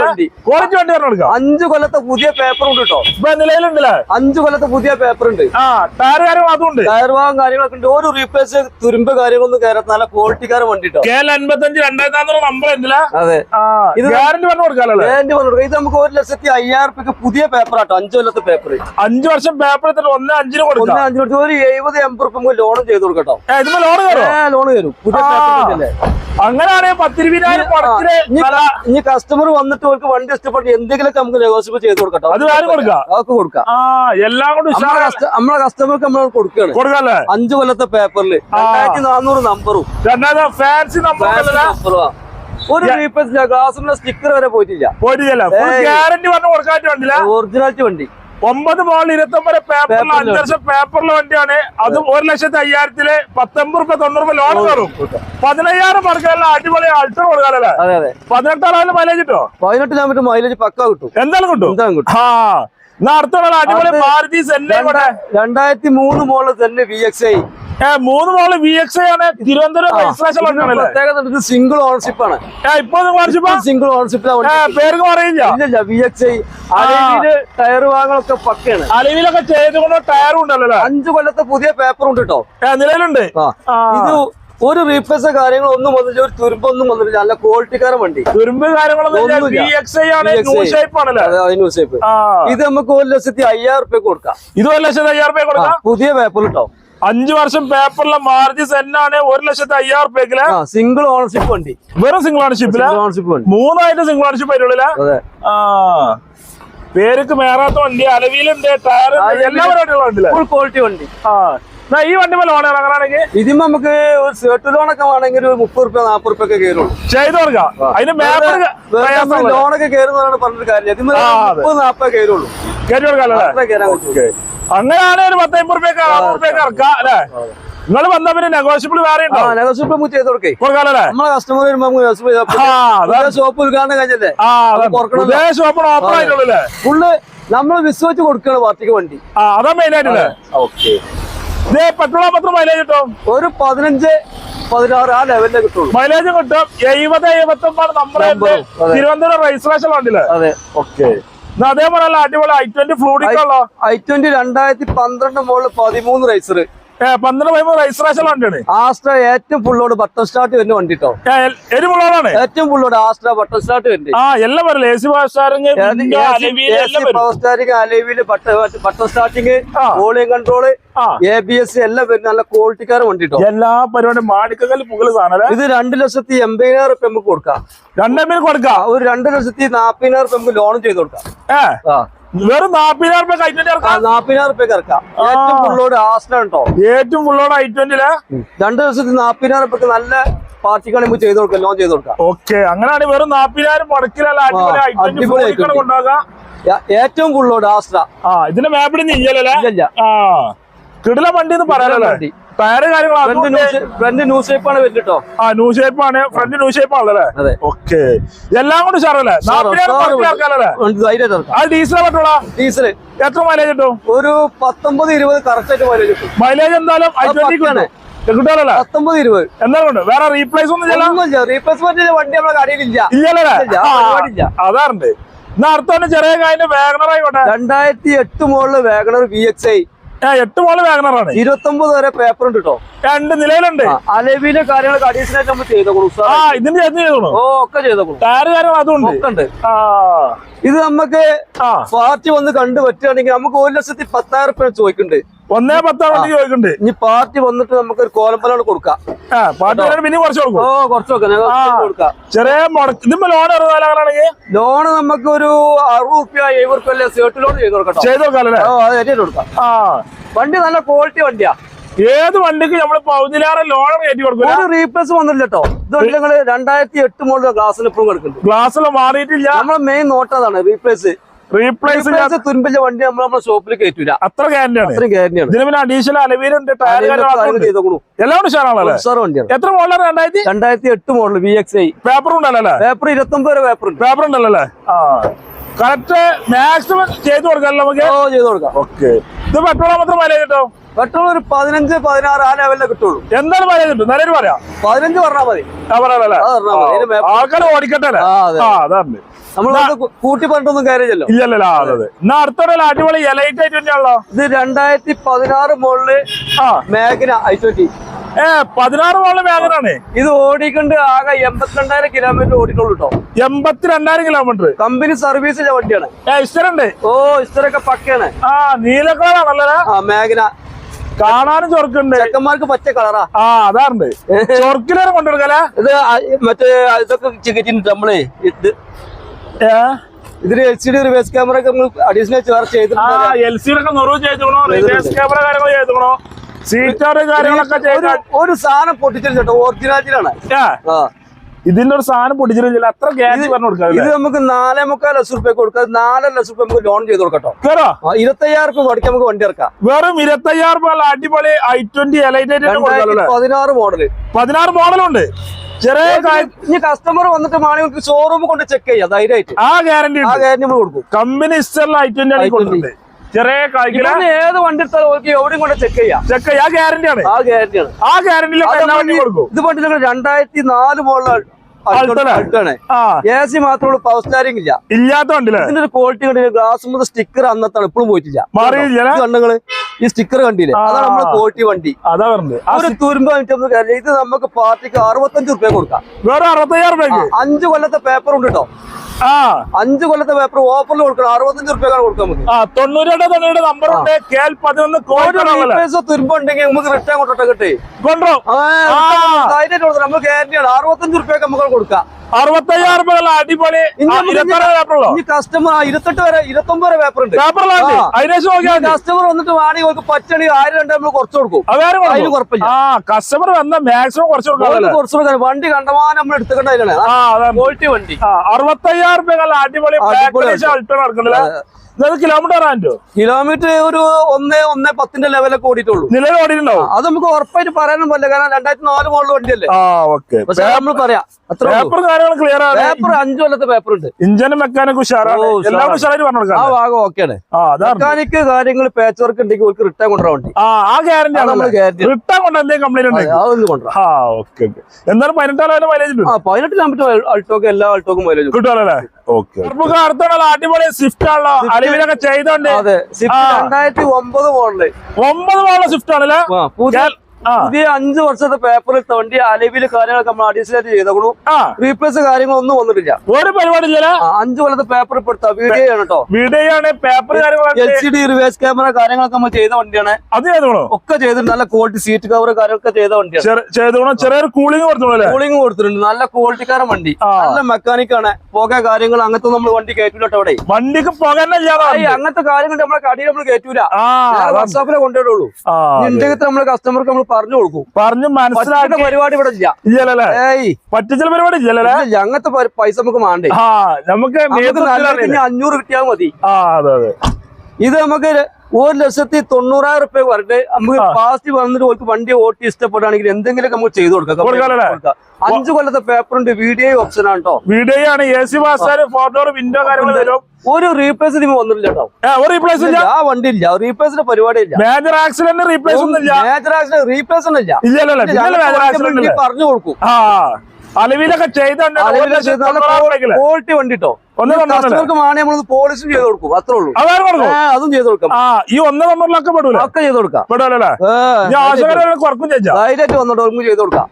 വണ്ടി.
ക്വാളിറ്റി വണ്ടി പറഞ്ഞു
അഞ്ചു കൊല്ലത്തെ പുതിയ പേപ്പർ ഉണ്ട് കേട്ടോ
ഇപ്പൊ നിലയിലുണ്ടല്ലേ
അഞ്ചു കൊല്ലത്തെ പുതിയ പേപ്പർ ഉണ്ട്.
ആ ടയർ കാര്യം അതുണ്ട്
ടയർവാഗം കാര്യങ്ങളൊക്കെ ഉണ്ട്. ഒരു റീപ്ലേസ് തുരുമ്പ് കാര്യങ്ങളൊന്നും കയറാത്ത നല്ല ക്വാളിറ്റിക്കാരൻ വണ്ടി കേട്ടോ
കെ എൽ അൻപത്തഞ്ച് രണ്ടായിരത്തി നാന്നൂറ് നമ്പർ ഉണ്ടല്ലേ?
അതെ. ഇത്
ഗ്യാരണ്ടി പറഞ്ഞു
ഗ്യാരണ്ടി പറഞ്ഞു ഇത് നമുക്ക് ഒരു ലക്ഷത്തി അയ്യായിരം റുപ്യക്ക് പുതിയ പേപ്പർ ആട്ടോ അഞ്ചു കൊല്ലത്തെ പേപ്പർ
അഞ്ചു വർഷം പേപ്പർ എടുത്തിട്ട് ഒന്ന് അഞ്ചിന്
ഒന്ന്
കൊടുക്കാം
അഞ്ചു കൊടുത്ത് ഒരു എഴുപത് എൺപത് റുപ്യ ലോൺ ലോണും ചെയ്ത് കൊടുക്കട്ടോ
ലോൺ കയറും
ലോൺ തരും പുതിയ പേപ്പർ
അങ്ങനെയാണെങ്കിൽ പത്ത് മുടക്കിന്
ഇനി കസ്റ്റമർ വന്നിട്ട് അവർക്ക് വണ്ടി ഇഷ്ടപ്പെട്ട് എന്തെങ്കിലുമൊക്കെ നമുക്ക് നെഗോസിയബിൾ ചെയ്ത് കൊടുക്കട്ടോ
അത് കൊടുക്കാം. എല്ലാം കൊണ്ട്
നമ്മളെ കസ്റ്റമർക്ക് നമ്മൾ കൊടുക്കുകയാണ്
കൊടുക്കാല്ലേ?
അഞ്ചു കൊല്ലത്തെ പേപ്പറിൽ രണ്ടായിരത്തി നാനൂറ് നമ്പറും
ഫാൻസി
നമ്പറും ഒരു റീപ്ലേസ് ഗ്ലാസിന്റെ സ്റ്റിക്കർ വരെ പോയിട്ടില്ല.
ഗ്യാരണ്ടി പറഞ്ഞു കൊടുക്കാൻ വണ്ടില്ല
ഒറിജിനാലിറ്റി വണ്ടി.
ഒമ്പത് ബോൾ ഇരുപത്തി ഒമ്പത് പേപ്പറിൽ അഞ്ച് ലക്ഷം പേപ്പറിൽ വണ്ടിയാണ്. അതും ഒരു ലക്ഷത്തി അയ്യായിരത്തിൽ പത്തൊമ്പത് റുപ്യ തൊണ്ണൂറ് റുപ്യ ലോൺ കയറും. പതിനയ്യായിരം പറക്കാനുള്ള അടിപൊളി അൾട്ര കൊടുക്കാനല്ലേ പതിനെട്ടാളും മൈലേജ് കിട്ടോ?
പതിനെട്ട് കിലോമീറ്റർ മൈലേജ് പക്ക കിട്ടും.
എന്തായാലും കിട്ടും?
എന്തായാലും കിട്ടും.
ആ എന്നാ അടുത്തുള്ള അടിപൊളി മാരുതി സെന്നെ
രണ്ടാ- രണ്ടായിരത്തി മൂന്ന് മോളിൽ തന്നെ വി എക്സ് ഐ
മൂന്ന് മോൾ വി എക്സ് ആണ്. തിരുവനന്തപുരം രജിസ്ട്രേഷൻ
സിംഗിൾ ഓണർഷിപ്പ് ആണ്.
ഇപ്പൊ
സിംഗിൾ
ഓണർഷിപ്പ് പേര് പറയില്ല
വി എക്സ് ഐ ടയർ വാങ്ങലൊക്കെ പക്കയാണ്.
അലവിലൊക്കെ ചെയ്തുകൊണ്ട് ടയറും ഉണ്ടല്ലോ?
അഞ്ചു കൊല്ലത്തെ പുതിയ പേപ്പർ ഉണ്ട് കേട്ടോ
നിലവിലുണ്ട്.
ഇത് ഒരു റീപ്ലേസ് കാര്യങ്ങൾ ഒന്നും വന്നില്ല ഒരു തുരുമ്പൊന്നും വന്നില്ല നല്ല ക്വാളിറ്റിക്കാരൻ വണ്ടി.
തുരുമ്പ് കാര്യങ്ങളൊന്നും
ഇത് നമുക്ക് ഒരു ലക്ഷത്തി അയ്യായിരം റുപ്യ കൊടുക്കാം.
ഇത് ഒരു ലക്ഷത്തി അയ്യായിരം
റുപ്യ
കൊടുക്കാം?
പുതിയ പേപ്പർ കേട്ടോ
അഞ്ചു വർഷം പേപ്പറിലെ മാരുതി സെന്നാണ് ഒരു ലക്ഷത്തി അയ്യായിരം
റുപ്യക്കിൽ സിംഗിൾ ഓണർഷിപ്പ് വണ്ടി.
വെറും സിംഗിൾ
ഓണർഷിപ്പിൽ ഓണർഷിപ്പ് വണ്ടി.
മൂന്നായിട്ട് സിംഗിൾ ഓണർഷിപ്പ് ആയിട്ടുള്ള
പേരുക്ക്
ആ. പേർക്ക് മേറാത്ത വണ്ടി അലവിയിലുണ്ട് ടയർ എല്ലാ പരിപാടികളും ഉണ്ടല്ലേ
ഫുൾ ക്വാളിറ്റി വണ്ടി.
ആ. ഈ വണ്ടി മേലെ ഓണർ അങ്ങനെയാണെങ്കിൽ
ഇതിന് നമുക്ക് ഒരു സെർട്ട് ലോണൊക്കെ വേണമെങ്കിൽ ഒരു മുപ്പത് റുപ്യ നാപ്പത് റുപ്യ ഒക്കെ കയറുള്ളൂ.
ചെയ്ത് കൊടുക്കാം. അതിന്
ലോണൊക്കെ കയറുന്നതാണ് പറഞ്ഞൊരു കാര്യം ഇതിന് മുപ്പത് നാപ്പത് കയറുള്ളൂ. കയറി പറ്റും
അങ്ങനെയാണ് ഒരു പത്തമ്പത് റുപ്യക്ക് അറുപത് റുപ്യക്ക് ഇറക്കാം അല്ലേ? നിങ്ങൾ വന്ന പിന്നെ നെഗോഷ്യബിൾ വേറെ ഉണ്ടോ
നെഗോഷ്യബിൾ നമുക്ക് ചെയ്ത് കൊടുക്കേ.
കൊടുക്കാല്ലേ
നമ്മളെ കസ്റ്റമർ വരുമ്പോ ഷോപ്പ് ഉദ്ഘാടനം കഴിഞ്ഞല്ലേ?
Shop open. ആയിട്ടുള്ളൂ
ഫുള്ള് നമ്മൾ വിശ്വസിച്ച് കൊടുക്കണം പാർട്ടിക്ക് വണ്ടി.
ആ അതാ മെയിൻ ആയിട്ടില്ലേ പെട്രോൾ പത്ര മൈലേജ് കിട്ടും?
ഒരു പതിനഞ്ച് പതിനാറ് ആ ലെവലിലെ കിട്ടും
മൈലേജ് കിട്ടും. എഴുപത് എഴുപത്തി ഒമ്പത് നമ്പർ തിരുവനന്തപുരം രജിസ്ട്രേഷൻ വണ്ടിയിലെ
അതെ ഓക്കെ.
അതേപോലെ അടിപൊളി ഐ ട്വന്റി ഫ്ലൂഡിക്കുള്ള
ഐ ട്വന്റി രണ്ടായിരത്തി പന്ത്രണ്ട് മുകളിൽ പതിമൂന്ന് റൈസർ
പന്ത്രണ്ട് പതിമൂന്ന് രജിസ്ട്രേഷൻ വണ്ടിയാണ്.
ആസ്ട്ര ഏറ്റവും ഫുള്ളോട് ബട്ടൺ സ്റ്റാർട്ട് വരുന്ന വണ്ടി കേട്ടോ ഏറ്റവും ഫുള്ളോട് ആസ്ട്ര ബട്ടൺ സ്റ്റാർട്ട് വരുന്നത്
ആ എല്ലാം വരില്ല A C
power steering Alavil button starting. Volume
control
A B S എല്ലാം വരുന്ന നല്ല ക്വാളിറ്റിക്കാർ വണ്ടി കേട്ടോ
എല്ലാ പരിപാടിയും മാണിക്കകൽ പുകൾ സാധനം
ഇത് രണ്ട് ലക്ഷത്തി എൺപതിനായിരം റുപ്യ നമുക്ക് കൊടുക്കാം.
രണ്ടായിരം കൊടുക്കാം.
ഒരു രണ്ട് ലക്ഷത്തി നാപ്പതിനായിരം റുപ്യ നമുക്ക് ലോൺ ചെയ്ത് കൊടുക്കാം.
ഏഹ്
ആ.
വെറും നാപ്പതിനായിരം റുപ്യ ഐ ട്വന്റി ഇറക്കാം.
നാപ്പതിനായിരം റുപ്യ ഇറക്കാം. ഏറ്റവും ഫുള്ളോട് കേട്ടോ
ഏറ്റവും ഫുള്ളോട് ഐ ട്വന്റിയിൽ
രണ്ട് ദിവസത്തിൽ നാപ്പതിനായിരം റുപ്യക്ക് നല്ല പാർട്ടിക്കാണ് നമുക്ക് ചെയ്ത് കൊടുക്കാം ലോൺ ചെയ്ത് കൊടുക്കാം.
ഓക്കെ അങ്ങനെയാണ് വെറും നാപ്പതിനായിരം മുടക്കിലല്ല അടിപൊളി കൊണ്ടുപോകാം
ഏറ്റവും ഫുള്ളോട് ആസ്ട്ര
ആ ഇതിന്റെ മാപ്പിടി ഇല്ലല്ലേ? കിടില വണ്ടി എന്ന് പറയാനല്ലേ. ടയറ്
ഫ്രണ്ട് വരുന്നത് കേട്ടോ
ആ ന്യൂ ഷേപ്പ് ആണ് ഫ്രണ്ട് ന്യൂ ഷേപ്പ് ആണല്ലേ
അതെ.
ഓക്കെ എല്ലാം കൊണ്ട് സാറല്ലേ ഡീസൽ
ഡീസൽ
എത്ര മൈലേജ് കിട്ടും?
ഒരു പത്തൊമ്പത് ഇരുപത് കറക്റ്റ് ആയിട്ട് മൈലേജ് കിട്ടും.
മൈലേജ് എന്തായാലും ഐ ട്വന്റി
പത്തൊമ്പത് ഇരുപത്.
വേറെ റീപ്ലേസ് ഒന്നും
റീപ്ലേസ്മെന്റ് വണ്ടി നമ്മുടെ കടയിലില്ല ഇല്ല.
അതാറുണ്ട് എന്നാ അർത്ഥം ചെറിയ കാര്യം വേഗണർ ആയിക്കോട്ടെ.
രണ്ടായിരത്തി എട്ട് മോളിൽ വേഗണർ വി എക്സ് ഐ
എട്ട് മോൾ വാഗണറാണ്.
ഇരുപത്തി ഒമ്പത് വരെ പേപ്പർ ഉണ്ട് കേട്ടോ
രണ്ട് നിലയിലുണ്ട്.
അലവിലെ കാര്യങ്ങളൊക്കെ അഡീഷണൽ ആയിട്ട് നമ്മൾ ചെയ്തോളൂ
ആ ഇതിന്റെ ചേർന്ന് ചെയ്തോളൂ
ഓ ഒക്കെ ചെയ്തോളൂ
ടയർ കാര്യങ്ങൾ
ഒക്കെ ഉണ്ട്.
ആ.
ഇത് നമുക്ക് പാർട്ടി വന്ന് കണ്ടു പറ്റുകയാണെങ്കിൽ നമുക്ക് ഒരു ലക്ഷത്തി പത്തായിരം റുപ്യ ചോദിക്കുന്നുണ്ട്.
ഒന്നേ പത്താം വണ്ടി ചോദിക്കണ്ടേ.
ഇനി പാർട്ടി വന്നിട്ട് നമുക്ക് ഒരു കോലമ്പലാണ് കൊടുക്കാം.
ആ പാട്ട് പിന്നെ കുറച്ച് കൊടുക്കും.
ഓ
ആ.
കൊടുക്കാം.
ചെറിയ മുടക്ക് ഇതിപ്പോ ലോൺ ഇറങ്ങാനാണെങ്കിൽ
ലോണ് നമുക്ക് ഒരു അറുപത് റുപ്യ എഴുപത് റുപ്യ അല്ലെ സേർട്ട് ലോൺ ചെയ്ത് കൊടുക്കാം
ചെയ്ത് നോക്കാല്ലേ
ഓ അത് കൊടുക്കാം.
ആ.
വണ്ടി നല്ല ക്വാളിറ്റി വണ്ടിയാ.
ഏത് വണ്ടിക്ക് നമ്മൾ പതിനാറ് ലോൺ കയറ്റി കൊടുക്കും
ഒരു റീപ്ലേസ് വന്നില്ല കേട്ടോ. ഇത് ഞങ്ങൾ രണ്ടായിരത്തി എട്ട് മോഡൽ ഗ്ലാസ്സിൽ ഇപ്പോഴും കൊടുക്കുന്നുണ്ട്.
ഗ്ലാസ്സിൽ മാറിയിട്ടില്ല
നമ്മളെ മെയിൻ നോട്ടതാണ് റീപ്ലേസ്
റീപ്ലേസ്
തുരുമ്പിച്ച വണ്ടി നമ്മൾ നമ്മുടെ ഷോപ്പിൽ കയറ്റൂല
അത്ര ഗ്യാരണ്ടിയാണ്
അത്ര ഗ്യാരണ്ടിയാണ്
ഇതിന് പിന്നെ അഡീഷണൽ അലവീലുണ്ട് എല്ലാം ഉഷാറാണല്ലേ
വണ്ടിയാണ്.
എത്ര മോഡലാണ് രണ്ടായിരത്തി
രണ്ടായിരത്തി? എട്ട് model V X I
paper ഉണ്ടല്ലോ
പേപ്പർ ഇരുപത്തി ഒമ്പത് വരെ പേപ്പർ ഉണ്ട്.
പേപ്പർ ഉണ്ടല്ലോ കറക്റ്റ് മാക്സിമം ചെയ്തു കൊടുക്കാമല്ലോ നമുക്ക്?
ഓ ചെയ്തു കൊടുക്കാം.
ഓക്കെ ഇത് പെട്രോൾ മാത്രം മൈലേജ് കിട്ടും?
പെട്രോൾ ഒരു പതിനഞ്ച് പതിനാറ് ആ ലെവലിലേ കിട്ടുള്ളൂ.
എന്താണ് പറയാൻ കിട്ടും? നല്ലൊരു പറയാം.
പതിനഞ്ച് പറഞ്ഞാൽ മതി.
ആൾക്കാർ ഓടിക്കട്ടെ അതാണ്.
നമ്മൾ കൂട്ടി പറഞ്ഞിട്ടൊന്നും കാര്യമില്ലല്ലോ.
ഇല്ലല്ലോ അതെ എന്നാ അടിപൊളി എലൈറ്റ് തന്നെയാണല്ലോ.
ഇത് രണ്ടായിരത്തി പതിനാറ്
മോളിൽ
മേഘന ഐ ട്വന്റി
ഏ പതിനാറ് മോളിലെ വേഗനാണ്
ഇത് ഓടിക്കൊണ്ട് ആകെ എൺപത്തിരണ്ടായിരം കിലോമീറ്റർ ഓടിക്കുള്ളൂ കേട്ടോ
എൺപത്തിരണ്ടായിരം കിലോമീറ്റർ
കമ്പനി സർവീസിലെ വണ്ടിയാണ്.
ഏ ഇസ്റ്ററുണ്ട്?
ഓ ഇസ്റ്ററൊക്കെ പക്കയാണ്.
ആ നീലക്കോളാണല്ലോ
ആ മേഘന.
കാണാനും ചൊറുക്കുണ്ട്.
ചെക്കന്മാർക്ക് പച്ച കളറാ
ആ. അതാറുണ്ട്. ചൊറുക്കിനെ കൊണ്ടുകൊടുക്കലേ
ഇത് മറ്റേ ഇതൊക്കെ ചിക്കറ്റിന് നമ്മളെ. ഇത് ഇതിന് L C D reverse camera ഒക്കെ നമ്മൾ അഡീഷണൽ ചാർജ് ചെയ്തിട്ടുണ്ട്
എൽ സി ഒക്കെ നുറവ് ചെയ്തോണോ റിവേഴ്സ് ക്യാമറ കാര്യങ്ങൾ ചെയ്തോണോ സീറ്റാറ് കാര്യങ്ങളൊക്കെ
ഒരു
ചെയ്ത
ഒരു സാധനം പൊട്ടിച്ചിട്ടുണ്ട് ഒറിജിനാലിറ്റിയിലാണ് ആ.
ഇതിന്റെ ഒരു സാധനം പൊട്ടിച്ചിട്ടില്ല അത്ര ഗ്യാസ് പറഞ്ഞു കൊടുക്കാം
ഇത് നമുക്ക് നാലേ മുക്കാൽ ലക്ഷം റുപ്യ കൊടുക്കാം. നാലര ലക്ഷം റുപ്യ നമുക്ക് ലോൺ ചെയ്ത് കൊടുക്കട്ടോ
കേറോ?
ഇരുപത്തയ്യായിരം റുപ്യ പഠിക്കാൻ നമുക്ക് വണ്ടി ഇറക്കാം.
വെറും ഇരുപത്തയ്യായിരം രൂപ അടിപൊളി ഐ ട്വന്റി
പതിനാറ് മോഡൽ
പതിനാറ് മോഡലുണ്ട് ചെറിയ
ഇനി കസ്റ്റമർ വന്നിട്ട് മാണെങ്കിൽ ഷോറൂം കൊണ്ട് ചെക്ക് ചെയ്യാം ധൈര്യമായിട്ട്.
ആ ഗ്യാരണ്ടി
ആ ഗ്യാരണ്ടി നമ്മൾ കൊടുക്കും.
കമ്പനി ഇസ്റ്ററിൽ ഐ ട്വന്റി ആണ്
I20.
ചെറിയ കായ്ക്കില.
ഏത് വണ്ടി എവിടെയും കൊണ്ട് ചെക്ക് ചെയ്യാം.
ചെക്ക ആ ഗ്യാരണ്ടി ആണ്.
ആ
ആ ഗ്യാരണ്ടി എല്ലാ വണ്ടി കൊടുക്കും?
ഇത് വണ്ടി രണ്ടായിരത്തി നാല്
ആ.
എ സി മാത്രമേ പവർ സ്റ്റാരിംഗ് ഇല്ല.
ഇല്ലാത്ത വണ്ടിയില്ലേ
ഇതിന്റെ ഒരു ക്വാളിറ്റി കണ്ടില്ല ഗ്ലാസ് മുതൽ സ്റ്റിക്കർ അന്നത്താണ് ഇപ്പോഴും പോയിട്ടില്ല. കണ്ടങ്ങൾ ഈ സ്റ്റിക്കർ കണ്ടില്ലേ? അതാണ് നമ്മുടെ ക്വാളിറ്റി വണ്ടി.
അതാ പറഞ്ഞത്.
ഒരു തുരുമ്പ് ഇത് നമുക്ക് പാർട്ടിക്ക് അറുപത്തഞ്ച് റുപ്യ കൊടുക്കാം.
വേറെ അറുപത്തയ്യായിരം
ആ, അഞ്ച് കൊല്ലത്തെ പേപ്പർ ഉണ്ട് കേട്ടോ
ആ
അഞ്ച് കൊല്ലത്തെ പേപ്പർ ഓഫറിൽ കൊടുക്കണം. അറുപത്തഞ്ച് റുപ്യക്കാണ് കൊടുക്കാൻ മതി
ആ തൊണ്ണൂറ്റെട്ട് തൊണ്ണൂറ് നമ്പർ ഉണ്ട്. കെ എൽ പതിനൊന്ന്
ഒരു
കോഴിക്കോടല്ലേ
റീപ്ലേസോ തുരുമ്പ് ഉണ്ടെങ്കിൽ നമുക്ക് റിട്ടേൺ കൊണ്ടോട്ടെ കിട്ടി
കൊണ്ടോ
ആ, നമ്മൾ ഗ്യാരണ്ടിയാണ് അറുപത്തഞ്ച് റുപ്യൊക്കെ നമുക്ക് കൊടുക്കാം.
അറുപത്തയ്യായിരം രൂപ അടിപൊളി പേപ്പറുള്ളോ
കസ്റ്റമർ ഇരുപത്തെട്ട് വരെ ഇരുപത്തൊമ്പത് വരെ പേപ്പർ ഉണ്ട്.
പേപ്പറിലാണ്. അതിനേശം നോക്കിയാൽ.
കസ്റ്റമർ വന്നിട്ട് വേണമെങ്കിൽ അവർക്ക് ആയിരം രണ്ടു നമ്മൾ കുറച്ച് കൊടുക്കും. അതിന്. കുഴപ്പമില്ല.
ആ കസ്റ്റമർ വന്ന മാക്സിമം കുറച്ച് കൊടുക്കും
കുറച്ച് കൊടുക്കാൻ വണ്ടി കണ്ടമാനം നമ്മൾ എടുത്തുകൊണ്ടാണ് ക്വാളിറ്റി വണ്ടി.
അറുപത്തയ്യായിരം രൂപ അടിപൊളി അൾട്ടോ നടക്കണില്ല ഇത് കിലോമീറ്റർ ആന്റോ
കിലോമീറ്റർ ഒരു ഒന്ന് ഒന്ന് പത്തിന്റെ ലെവലൊക്കെ ഓടിയിട്ടുള്ളൂ.
നിലവിൽ ഓടിയിട്ടുണ്ടോ?
അത് നമുക്ക് ഉറപ്പായിട്ട് പറയാനും പറ്റില്ല. കാരണം രണ്ടായിരത്തി നാല് മോഡൽ വണ്ടിയല്ലേ
ആ ഓക്കെ
നമ്മൾ പറയാം. അത്ര
പേപ്പർ കാര്യങ്ങൾ ക്ലിയർ ആണ്.
പേപ്പർ അഞ്ചു കൊല്ലത്തെ പേപ്പർ ഉണ്ട്.
ഇഞ്ചിനും മെക്കാനിക് ഉഷാറാണ്. എല്ലാം ഉഷാറായിട്ട് പറഞ്ഞു
ആ ഭാഗം ഓക്കെയാണ് മെക്കാനിക്ക് കാര്യങ്ങൾ പേച്ച് വർക്ക് ഉണ്ടെങ്കിൽ അവർക്ക് റിട്ടേൺ കൊണ്ടുവരാൻ
ആ ആ ഗ്യാരണ്ടി ആണ്
guarantee.
റിട്ടേൺ കൊണ്ട് എന്തെങ്കിലും കംപ്ലൈന്റ്
അതെ,
ഉണ്ടെങ്കിൽ
അതൊന്ന് കൊണ്ടുവരാം.
ആ ഓക്കെ ഓക്കെ എന്തായാലും പതിനെട്ടാലും മൈലേജ്
ആ പതിനെട്ട് കിലോമീറ്റർ അൾട്ടോക്ക് എല്ലാ അൾട്ടോക്കും മൈലേജ്
കിട്ടുമല്ലോ ഓക്കെ നമുക്ക് അടുത്തുള്ള അടിപൊളി സ്വിഫ്റ്റ് ആണല്ലോ. അലുവിലൊക്കെ ചെയ്തോണ്ട്.
അതെ സ്വിഫ്റ്റ്
ആ.
രണ്ടായിരത്തി ഒമ്പത് മോഡൽ
ഒമ്പത് മോഡൽ സ്വിഫ്റ്റ് ആണല്ലേ?
പുതിയ അഞ്ച് വർഷത്തെ പേപ്പറിൽ തോണ്ടി അലവിൽ അലവിൽ കാര്യങ്ങളൊക്കെ നമ്മൾ അഡീഷണൽ ചെയ്തോളൂ റീപ്ലേസ് കാര്യങ്ങളൊന്നും വന്നിട്ടില്ല.
ഒരു പരിപാടി
അഞ്ചു കൊല്ലത്തെ പേപ്പർ ഇപ്പൊ എടുത്ത. വീഡിയോ ആണ് കേട്ടോ.
വീഡിയോ ആണ് paper
L C D reverse camera കാര്യങ്ങളൊക്കെ നമ്മൾ ചെയ്ത വണ്ടിയാണ്.
അത് ചെയ്തോളൂ.
ഒക്കെ ചെയ്തിട്ടുണ്ട്. നല്ല ക്വാളിറ്റി സീറ്റ് കവർ കാര്യങ്ങളൊക്കെ ചെയ്ത വണ്ടിയാണ്.
ചെയ്തോളൂ. ചെറിയൊരു കൂളിംഗ് കൊടുത്തോളൂ
കൂളിംഗ് കൊടുത്തിട്ടുണ്ട്. നല്ല ക്വാളിറ്റിക്കാരൻ വണ്ടി. നല്ല മെക്കാനിക് ആണ്. പുക കാര്യങ്ങൾ അങ്ങനത്തെ നമ്മൾ വണ്ടി കയറ്റൂലോട്ടോ അവിടെ.
വണ്ടിക്ക്
പോകാനല്ല അങ്ങനത്തെ കാര്യങ്ങൾ നമ്മളെ കടയിൽ നമ്മൾ കയറ്റൂല. വാട്സാപ്പിലെ കൊണ്ടുവരുള്ളൂ. ഉണ്ടെങ്കിൽ നമ്മൾ കസ്റ്റമർക്ക് നമ്മൾ പറഞ്ഞു കൊടുക്കും.
പറഞ്ഞു മനസ്സിലാക്കി.
പരിപാടി ഇവിടെ ഇല്ല.
ഇല്ലല്ലേ പറ്റിച്ച പരിപാടി ഇല്ലല്ലേ
ഞങ്ങത്തെ അങ്ങനത്തെ പൈസ നമുക്ക് വേണ്ടേ
ആ നമുക്ക്
അഞ്ഞൂറ് കിട്ടിയാൽ മതി.
ആ അതെ അതെ.
ഇത് നമുക്ക് ഒരു ലക്ഷത്തി തൊണ്ണൂറായിരം റുപ്യ വരട്ടെ. നമുക്ക് പാസ്റ്റ് വന്നിട്ട് ഓർക്ക് വണ്ടി ഓട്ടി ഇഷ്ടപ്പെടുകയാണെങ്കിൽ എന്തെങ്കിലും നമുക്ക് ചെയ്തു കൊടുക്കാം? അഞ്ചു കൊല്ലത്തെ പേപ്പർ ഉണ്ട്. വീഡിയോ ഓപ്ഷൻ ആണ് കേട്ടോ
വീഡിയോ ആണ്. എ സി ഡോർ വിൻഡോ കാര്യങ്ങളും
ഒരു റീപ്ലേസ് നിങ്ങൾ വന്നിട്ടില്ല കേട്ടോ
റീപ്ലേസ് ഇല്ല?
ആ വണ്ടി ഇല്ല. റീപ്ലേസിന്റെ പരിപാടി ഇല്ല.
മേജർ ആക്സിഡന്റ് റീപ്ലേസ് ഒന്നില്ല
മേജർ ആക്സിഡന്റ് റീപ്ലേസ് ഒന്നും ഇല്ല. പറഞ്ഞു കൊടുക്കും.
അലവിലൊക്കെ ചെയ്തോണ്ട്?
ക്വാളിറ്റി വണ്ടി കേട്ടോ
ഒന്ന് തന്നോളല്ലേ?
കസ്റ്റമർക്ക് നമ്മൾ പോളിസും ചെയ്ത് കൊടുക്കും. അത്രേ ഉള്ളൂ. അതും ചെയ്ത് കൊടുക്കാം.
ഈ ഒന്ന് തൊണ്ണൂറിലൊക്കെ പെടൂല?
ഒക്കെ ചെയ്ത് കൊടുക്കാം. ധൈര്യമായിട്ട് വന്നിട്ട് നമുക്ക് ചെയ്ത് കൊടുക്കാം.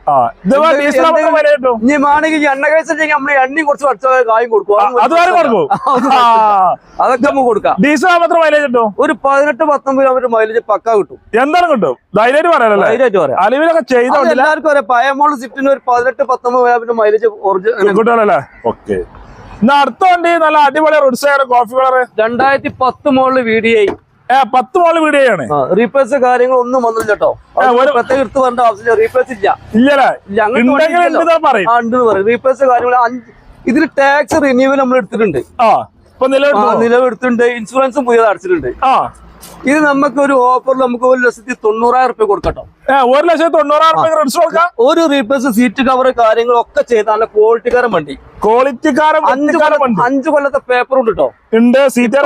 ഇനി വേണമെങ്കിൽ എണ്ണ കേസ് ഉണ്ടെങ്കിൽ നമ്മൾ എണ്ണയും കുറച്ച് പഠിച്ച കായും കൊടുക്കും. അതൊക്കെ നമുക്ക് കൊടുക്കാം.
ഡീസൽ മാത്രം മൈലേജ് കിട്ടും?
ഒരു പതിനെട്ട് പത്തൊമ്പത് കിലോമീറ്റർ മൈലേജ് പക്ക കിട്ടും.
എന്താണ് കിട്ടും? ധൈര്യമായിട്ട് പറയാനല്ലേ
ധൈര്യമായിട്ട് പറയാം.
അലവിലൊക്കെ
അത് എല്ലാവർക്കും അറിയാം. പയമോൾ സിഫ്റ്റിന് ഒരു പതിനെട്ട് പത്തൊമ്പത് കിലോമീറ്റർ മൈലേജ് ഒറിജിനൽ
കിട്ടാനല്ലേ ഓക്കെ. എന്നാ അടുത്ത വണ്ടി നല്ല അടിപൊളി റുഡ്സയാണ് കോഫി കളർ
രണ്ടായിരത്തി പത്ത് മോളിൽ
വീഡിയോ പത്ത് മോൾ വീഡിയോ ആണ്.
റീപ്ലേസ് കാര്യങ്ങളൊന്നും വന്നില്ല കേട്ടോ
ആ, ഒരു-
പ്രത്യേകം എടുത്ത് പറഞ്ഞ ആവശ്യമില്ല. റീപ്ലേസ് ഇല്ല.
ഇല്ലല്ലേ?
റീപ്ലേസ് കാര്യങ്ങൾ ഇതിൽ ടാക്സ് റിന്യൂവൽ നമ്മൾ എടുത്തിട്ടുണ്ട്. നിലവെടുത്തിട്ടുണ്ട് ഇൻഷുറൻസും പുതിയത് അടച്ചിട്ടുണ്ട്. ഇത് നമുക്ക് ഒരു ഓഫറിൽ നമുക്ക് ഒരു ലക്ഷത്തി തൊണ്ണൂറായിരം റുപ്യ കൊടുക്കട്ടോ
ഒരു ലക്ഷത്തി തൊണ്ണൂറായിരം കൊടുക്കാം.
ഒരു റീപ്ലേസ് സീറ്റ് കവർ കാര്യങ്ങളൊക്കെ ചെയ്ത നല്ല ക്വാളിറ്റിക്കാരൻ വണ്ടി.
ക്വാളിറ്റിക്കാരൻ
അഞ്ചു കൊല്ലം അഞ്ചു കൊല്ലത്തെ പേപ്പർ ഉണ്ട് കേട്ടോ
ഉണ്ട്
സീറ്റ്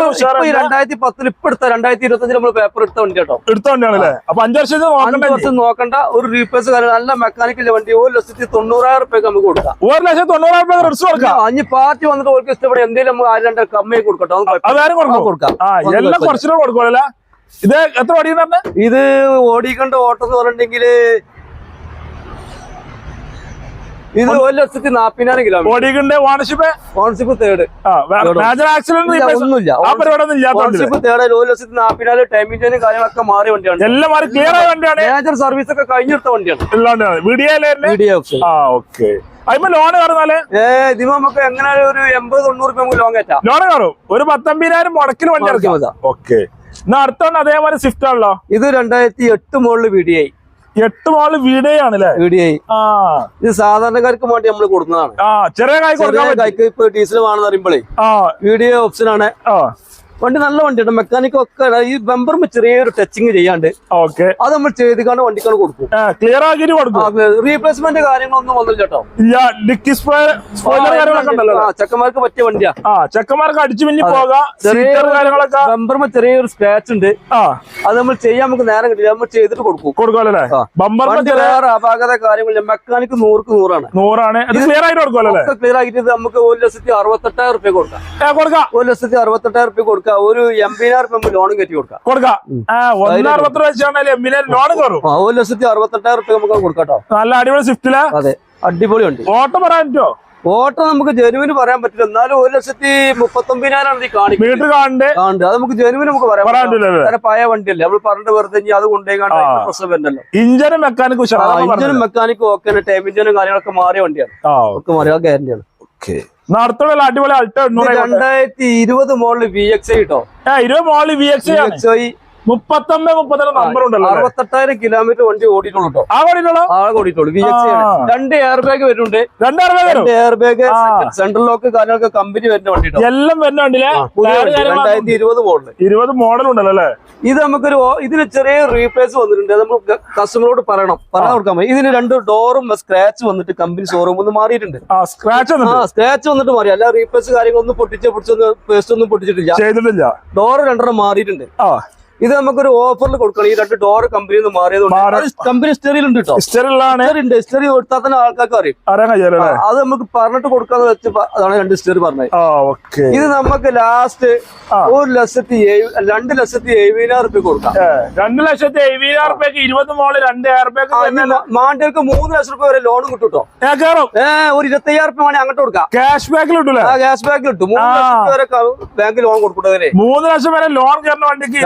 രണ്ടായിരത്തി പത്തിൽ ഇപ്പൊ എടുത്ത രണ്ടായിരത്തി ഇരുപത്തി അഞ്ചിൽ നമ്മൾ പേപ്പർ എടുത്ത വണ്ടി കേട്ടോ
എടുത്ത വണ്ടിയാണല്ലേ? അപ്പൊ അഞ്ചു വർഷം
അഞ്ചു വർഷം നോക്കണ്ട. ഒരു റീപ്ലേസ് കാര്യം നല്ല മെക്കാനിക്കൽ വണ്ടി. ഒരു ലക്ഷത്തി തൊണ്ണൂറായിരം റുപ്യ നമുക്ക് കൊടുക്കാം.
ഒരു ലക്ഷത്തി തൊണ്ണൂറായിരം റുപ്യ കൊടുക്കാം.
അഞ്ഞ് പാർട്ടി വന്നിട്ട് അവർക്ക് ഇഷ്ടപ്പെടും എന്തെങ്കിലും നമുക്ക് ആയിരം രണ്ടര കമ്മി കൊടുക്കട്ടോ.
കൊടുക്കും?
കൊടുക്കാം.
എല്ലാം. കുറച്ചുകൂടെ കൊടുക്കുമല്ലേ ഇത് എത്ര പറഞ്ഞ?
ഇത് ഓടിക്കേണ്ട ഓട്ടം എന്ന് പറഞ്ഞിട്ടുണ്ടെങ്കിൽ ഇത് ഒരു ലക്ഷത്തി നാപ്പതിനായിരം kilometre
ഓടിക്കണ്ടേ ownership?
Ownership third ownership third ഒരു ലക്ഷത്തി നാപ്പതിനായിരം ടൈമിന്റെയും കാര്യങ്ങളൊക്കെ മാറിയ വണ്ടിയാണ്.
എല്ലാം മാറി ക്ലിയർ ആയ വണ്ടിയാണ്.
മേജർ സർവീസ് ഒക്കെ കഴിഞ്ഞെടുത്ത വണ്ടിയാണ്.
ഉള്ളതാണ് വീഡിയോയിലെ
വീഡിയോ ഓപ്ഷൻ
ആ ഓക്കെ അതിപ്പോ ലോൺ കയറുന്നാൽ?
ഏ ഇതിന് നമുക്ക് എങ്ങനെ ഒരു എൺപത് തൊണ്ണൂറ് രൂപ നമുക്ക് ലോങ് കയറ്റാം.
ലോൺ കയറും. ഒരു പത്തമ്പതിനായിരം മുടക്കിൽ വണ്ടി ഇറക്കി. ഓക്കെ അടുത്തോണ്ട് അതേമാതിരി സ്വിഫ്റ്റ് ആണല്ലോ.
ഇത് രണ്ടായിരത്തി എട്ട് മുകളിൽ വീഡിയോ
എട്ട് മോൾ വീഡിയോ ആണല്ലേ?
വീഡിയോ
ആ.
ഇത് സാധാരണക്കാർക്ക് വേണ്ടി നമ്മൾ കൊടുക്കുന്നതാണ്.
ചെറിയ
ഇപ്പൊ ഡീസൽ വേണമെന്ന് പറയുമ്പോഴേ
ആ.
വീഡിയോ ഓപ്ഷൻ ആണ്.
ആ.
വണ്ടി നല്ല വണ്ടിയാണ്. മെക്കാനിക് ഒക്കെ ഈ ബമ്പറും ചെറിയൊരു ടച്ചിങ് ചെയ്യാണ്ട്
ഓക്കെ
അത് നമ്മൾ ചെയ്തിക്കാണ്ട് വണ്ടിക്കാണ് കൊടുക്കും.
ക്ലിയർ ആക്കിയിട്ട് കൊടുക്കും.
റീപ്ലേസ്മെന്റ് കാര്യങ്ങളൊന്നും വന്നില്ല കേട്ടോ.
ഇല്ല ഡിക്കി
ചെക്കന്മാർക്ക് പറ്റിയ വണ്ടിയാ.
ചെക്കന്മാർക്ക് അടിച്ചു
അതെ.
പോകാം കാര്യങ്ങളൊക്കെ.
ബമ്പറും ചെറിയൊരു സ്ക്രാച്ച് ഉണ്ട്. അത് നമ്മൾ ചെയ്യാൻ നമുക്ക് നേരം കിട്ടില്ല. നമ്മൾ ചെയ്തിട്ട് കൊടുക്കും.
കൊടുക്കുമല്ലേ. ബമ്പറിന്
അപാകത കാര്യങ്ങളില്ല. മെക്കാനിക്ക് നൂറുക്ക് നൂറാണ്.
നൂറാണ്. ക്ലിയർ ആയിട്ട് കൊടുക്കുമല്ലേ
ക്ലിയർ ആക്കിയിട്ട് നമുക്ക് ഒരു ലക്ഷത്തി അറുപത്തെട്ടായിരം റുപ്യ കൊടുക്കാം.
കൊടുക്കാം.
ഒരു ലക്ഷത്തി അറുപത്തെട്ടായിരം റുപ്യ കൊടുക്കാം. ഒരു എൺപതിനായിരം റുപ്യ ലോൺ കയറ്റി കൊടുക്കാം.
കൊടുക്കാം. വെച്ചാണെങ്കിൽ ലോൺ കയറും.
ആ ഒരു ലക്ഷത്തി അറുപത്തെട്ടായിരം റുപ്യ നമുക്ക് കൊടുക്കാം
നല്ല അടിപൊളി സ്വിഫ്റ്റിൽ.
അതെ അടിപൊളി ഉണ്ട്
ഓട്ടം പറയാൻ പറ്റുമോ
ഓട്ടോ നമുക്ക് ജനുവിന് പറയാൻ പറ്റില്ല. എന്നാലും ഒരു ലക്ഷത്തി മുപ്പത്തൊമ്പതിനായിരം കാണിക്കുന്നത്.
മീറ്റർ കാണണ്ട്.
അത് നമുക്ക് ജനുവിന് നമുക്ക് പറയാൻ പറ്റില്ല. പഴയ വണ്ടിയല്ലേ? നമ്മൾ പറഞ്ഞിട്ട് വെറുതെ ഇനി അത് കൊണ്ടുപോയി കാണാൻ. പ്രശ്നം
ഇഞ്ചനും
ഇഞ്ചിനും മെക്കാനിക്കും ഓക്കെ ടൈം ഇഞ്ചിനും കാര്യങ്ങളൊക്കെ മാറിയ വണ്ടിയാണ്. ഒക്കെ മാറിയ ഗ്യാരണ്ടിയാണ്
നടത്തുള്ള അടിപൊളി അൾട്ടോ
രണ്ടായിരത്തി ഇരുപത് മോളിൽ വി എക്സ് ഐ കിട്ടോ
ഇരുപത് മോളിൽ V X
V X I
മുപ്പത്തൊമ്പത് മുപ്പത്തിരണ്ട് നമ്പർ ഉണ്ടല്ലോ?
അറുപത്തെട്ടായിരം കിലോമീറ്റർ വണ്ടി ഓടിയിട്ടുള്ളൂ കേട്ടോ
ആ ഓടിയിട്ടുള്ളൂ?
ആ ഓടിയിട്ടുള്ളൂ. വി എക്സ് രണ്ട് എയർ ബാഗ് വരുന്നുണ്ട്.
രണ്ട് എയർ ബാഗ്
രണ്ട് എയർ ബാഗ് സെൻട്രൽ ലോക്ക് കാര്യങ്ങളൊക്കെ കമ്പനി വരുന്ന വണ്ടി
എല്ലാം വരുന്ന വണ്ടിയിലെ
രണ്ടായിരത്തി ഇരുപത് മോഡൽ
ഇരുപത് മോഡൽ ഉണ്ടല്ലോ അല്ലേ?
ഇത് നമുക്കൊരു ഇതിന് ചെറിയ റീപ്ലേസ് വന്നിട്ടുണ്ട്. നമ്മൾ കസ്റ്റമറോട് പറയണം. പറയാൻ കൊടുക്കാൻ പറ്റും. ഇതിന് രണ്ട് ഡോറും സ്ക്രാച്ച് വന്നിട്ട് കമ്പനി ഷോറൂം ഒന്ന് മാറിയിട്ടുണ്ട്.
ആ സ്ക്രാച്ച്
ആ സ്ക്രാച്ച് വന്നിട്ട് മാറി. അല്ല റീപ്ലേസ് കാര്യങ്ങളൊന്നും പൊട്ടിച്ച് പൊട്ടിച്ചൊന്നും പേസ്റ്റ് ഒന്നും പൊട്ടിച്ചിട്ടില്ല. ഡോർ രണ്ടെണ്ണം മാറിയിട്ടുണ്ട്.
ആ.
ഇത് നമുക്കൊരു ഓഫറിൽ കൊടുക്കണം. ഈ രണ്ട് ഡോർ കമ്പനിയിൽ നിന്ന്
മാറി.
മാറിയതുകൊണ്ട് കമ്പനി സ്റ്റെറിയിലുണ്ട് ഉണ്ട് കേട്ടോ ഉണ്ട്. ഹിസ്റ്ററി കൊടുത്താൽ തന്നെ ആൾക്കാർക്ക് അറിയും. അത് നമുക്ക് പറഞ്ഞിട്ട് കൊടുക്കാന്ന് വെച്ച് അതാണ് രണ്ട് സ്റ്റെറി പറഞ്ഞത്. ഇത് നമുക്ക് ലാസ്റ്റ്. ഒരു ലക്ഷത്തി രണ്ട് ലക്ഷത്തി എഴുപതിനായിരം റുപ്യ കൊടുക്കാം.
രണ്ട് ലക്ഷത്തി എഴുപതിനായിരം റുപ്യക്ക് ഇരുപത്
മോൾ രണ്ടായിരം മാണ്ടിയർക്ക് മാണ്ടികൾക്ക് മൂന്ന് ലക്ഷം റുപ്യ വരെ ലോൺ കിട്ടും ഏ ഒരു ഇരുപത്തയ്യായിരം റുപ്യ വേണേ അങ്ങോട്ട് കൊടുക്കാം.
ക്യാഷ് ബാക്കിൽ കിട്ടൂലേ?
ആ ബാക്കിൽ കിട്ടും. മൂന്ന് ലക്ഷം റുപ്യ വരെ ബാങ്ക് ലോൺ കൊടുക്കുന്നതിന്
മൂന്ന് ലക്ഷം വരെ ലോൺ കയറുന്ന വണ്ടിക്ക്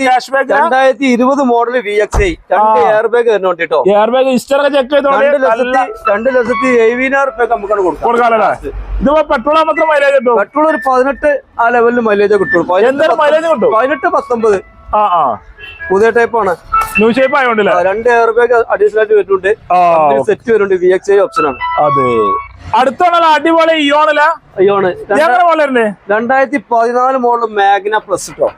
ക്യാഷ് ബാക്ക്
രണ്ടായിരത്തി ഇരുപത് മോഡൽ വി എക്സ് ഐ രണ്ട്. എയർ ബാഗ് തന്നെ കേട്ടോ
എയർ ബാഗ് ഇസ്റ്ററൊക്കെ ചെക്ക് ചെയ്തോണ്ട്
രണ്ട് ലക്ഷത്തി രണ്ട് ലക്ഷത്തി എഴുപതിനായിരം റുപ്യ നമുക്കാണ് കൊടുക്കാം.
കൊടുക്കാമല്ലേ ഇതിപ്പോ പെട്രോൾ മാത്രം മൈലേജ് കിട്ടും?
പെട്രോൾ ഒരു പതിനെട്ട് ആ ലെവലിൽ മൈലേജ്
എന്തായാലും മൈലേജ് കിട്ടും?
പതിനെട്ട് പത്തൊമ്പത്.
ആ ആ.
പുതിയ ആണ്.
ന്യൂ ഷേപ്പ് ആയതുകൊണ്ടല്ലേ
രണ്ട് എയർ ബാഗ് അഡീഷണൽ ആയിട്ട് വരുന്നുണ്ട്. സെറ്റ് വരുന്നുണ്ട്. വി എക്സ് ഐ ഓപ്ഷൻ ആണ്.
അതെ. അടുത്തുള്ള അടിപൊളി ഇയോണല്ലേ
അയ്യോണ് രണ്ടായിരത്തി പതിനാല് മോഡൽ മാഗ്ന പ്ലസ് കേട്ടോ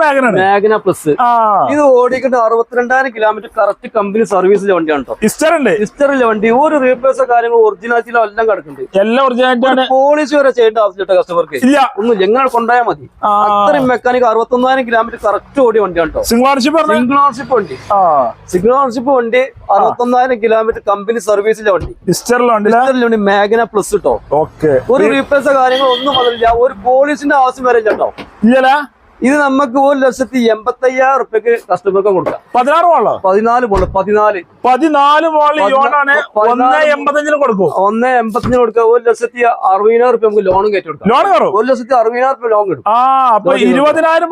വാഗനാണ്
മാഗ്ന പ്ലസ്
ആ.
ഇത് ഓടിക്കേണ്ട അറുപത്തിരണ്ടായിരം കിലോമീറ്റർ കറക്റ്റ് കമ്പനി സർവീസിലെ വണ്ടിയാണ് കേട്ടോ
ഉണ്ട്.
ഹിസ്റ്ററിലെ വണ്ടി. ഒരു റീപ്ലേസോ കാര്യങ്ങൾ ഒറിജിനാലിറ്റിയിലോ എല്ലാം കിടക്കുന്നുണ്ട്.
എല്ലാം ഒറിജിനാലിറ്റി
പോളിസി വരെ ചെയ്യേണ്ട ആവശ്യമില്ല കസ്റ്റമർക്ക്
ഇല്ല.
ഒന്നും എങ്ങനെ കൊണ്ടുപോയാൽ മതി. അത്രയും മെക്കാനിക് അറുപത്തൊന്നായിരം കിലോമീറ്റർ കറക്റ്റ് ഓടിയ വണ്ടിയാണ് കേട്ടോ
സിംഗിൾ ഓണർഷിപ്പ്
സിംഗിൾ ഓണർഷിപ്പ് വണ്ടി. സിംഗിൾ ഓണർഷിപ്പ് വണ്ടി അറുപത്തൊന്നായിരം കിലോമീറ്റർ കമ്പനി സർവീസിലെ വണ്ടി.
ഇസ്റ്ററിലെ
വണ്ടി ഇസ്റ്ററിലെ വണ്ടി മാഗ്ന പ്ലസ് കേട്ടോ
ഓക്കെ
ഒരു റീപ്ലേസോ കാര്യങ്ങളോ ഒന്നും വന്നില്ല ഒരു പോളിസിന്റെ ആവശ്യം വരെ ഇല്ല കേട്ടോ
ഇല്ലല്ല?
ഇത് നമുക്ക് ഒരു ലക്ഷത്തി എൺപത്തി അയ്യായിരം റുപ്യക്ക് കസ്റ്റമർക്ക് കൊടുക്കാം.
പതിനാറ് മോളോ
പതിനാല് മോൾ പതിനാല്.
പതിനാല് മോൾ
ലോണാണ്
ഒന്ന് എൺപത്തഞ്ചിന് കൊടുക്കും.
ഒന്ന് എൺപത്തഞ്ചിന് കൊടുക്കുക ഒരു ലക്ഷത്തി അറുപതിനായിരം റുപ്യ നമുക്ക് ലോണും കയറ്റി കൊടുക്കാം.
ലോൺ കയറും?
ഒരു ലക്ഷത്തി അറുപതിനായിരം റുപ്യ ലോൺ കിട്ടും.
ആ അപ്പൊ ഇരുപതിനായിരം?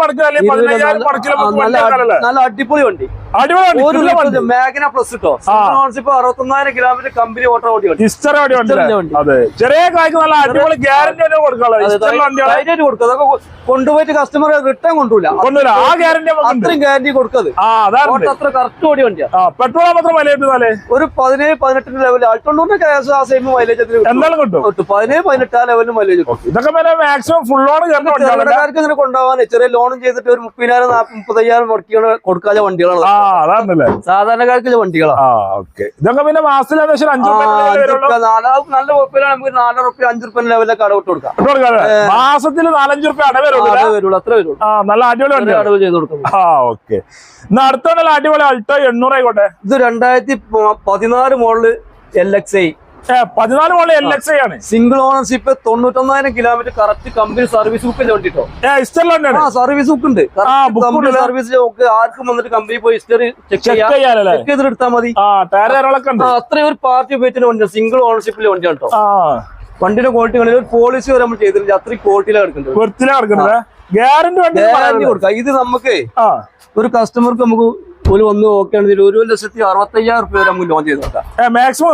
നല്ല അടിപൊളി വണ്ടി. മാഗ്ന പ്ലസ് കിട്ടോ ഓണർഷിപ്പ് അറുപത്തൊന്നായിരം കിലോമീറ്റർ കമ്പനി ഓട്ടോ വണ്ടി
വണ്ടി. അതെ. ചെറിയ കായ്ക്ക് നല്ല അടിപൊളി ഗ്യാരണ്ടി തന്നെ കൊടുക്കാനുള്ളത് ഹിസ്റ്ററിൽ വണ്ടികളെ.
ധൈര്യമായിട്ട് കൊടുക്കുക അതൊക്കെ കൊ- കൊണ്ടുപോയിട്ട് കസ്റ്റമർ റിട്ടേൺ കൊണ്ടുപോല
കൊണ്ടുവരാം ആ ഗ്യാരണ്ടി
അത്രയും ഗ്യാരണ്ടി കൊടുക്കത് അത്ര കറക്റ്റ് ഓടി
പെട്രോൾ മാത്രം
ഒരു പതിനേഴ് പതിനെട്ടിന്റെ ലെവൽ ആൾട്ടൊണ്ടൂറിന്റെ കേസ് ആ സെയിം മൈലേജ്
എന്തായാലും കിട്ടും.
കിട്ടും. പതിനേഴ് പതിനെട്ട് ആ ലെവലിൽ മൈലേജ്
ഇതൊക്കെ മാക്സിമം ഫുൾ ലോൺ
ഇങ്ങനെ കൊണ്ടുപോകാൻ ചെറിയ ലോണും ചെയ്തിട്ട് ഒരു മുപ്പതിനായിരം മുപ്പത്തയ്യായിരം മുടക്കി കൊടുക്കാതെ വണ്ടികളാണ്.
അതാണല്ലേ.
സാധാരണക്കാർക്കുള്ള വണ്ടികളാണ്
ഇതൊക്കെ പിന്നെ മാസത്തിൽ ഏകദേശം
നല്ല കുഴപ്പമില്ല. നമുക്ക് നാല് റുപ്യ അഞ്ച് റുപ്യ ലെവലിലൊക്കെ അടവിട്ട് കൊടുക്കാം.
മാസത്തിൽ നാലഞ്ചു റുപ്യ
അടവ് വരുള്ളൂ. അത്ര വരുള്ളൂ.
നല്ല അടിപൊളി വണ്ടി
അടവ് ചെയ്ത് കൊടുക്കും.
ആ ഓക്കെ. എന്നാ അടുത്ത നല്ല അടിപൊളി അൾട്ടോ എണ്ണൂറ് ആയിക്കോട്ടെ.
ഇത് രണ്ടായിരത്തി പതിനാല് മോഡൽ എൽ എക്സ് ഐ
പതിനാല് മോളിൽ എൽ എക്സ് ആണ്.
Single ownership തൊണ്ണൂറ്റൊന്നായിരം kilometre correct company service book വേണ്ടിട്ടോ? ആ സർവീസ് ബുക്ക് ഉണ്ട്. കമ്പനി സർവീസ് ബുക്ക് ആർക്കും വന്നിട്ട് കമ്പനി പോയി ഹിസ്റ്ററി ചെക്ക്
ചെക്ക്
ചെയ്തിട്ട് എടുത്താൽ മതി. അത്രയും ഒരു പാർട്ടി ഉപയോഗിച്ചിട്ട് വണ്ടിയാണ്. സിംഗിൾ ഓണർഷിപ്പിൽ വണ്ടിയാണ് കേട്ടോ വണ്ടിയുടെ ക്വാളിറ്റി ഒരു പോളിസി വരെ നമ്മൾ ചെയ്തിട്ടില്ല അത്രയും ക്വാളിറ്റിയിലാണ് എടുക്കുന്നത്
ഗ്യാരണ്ടി
കൊടുക്കാം. ഇത് നമുക്ക് ഒരു കസ്റ്റമർക്ക് നമുക്ക് ഒരു വന്ന് നോക്കുകയാണെങ്കിൽ ഒരു ലക്ഷത്തി അറുപത്തയ്യായിരം റുപ്യ വരെ നമുക്ക് ലോൺ ചെയ്ത്
നോക്കാം മാക്സിമം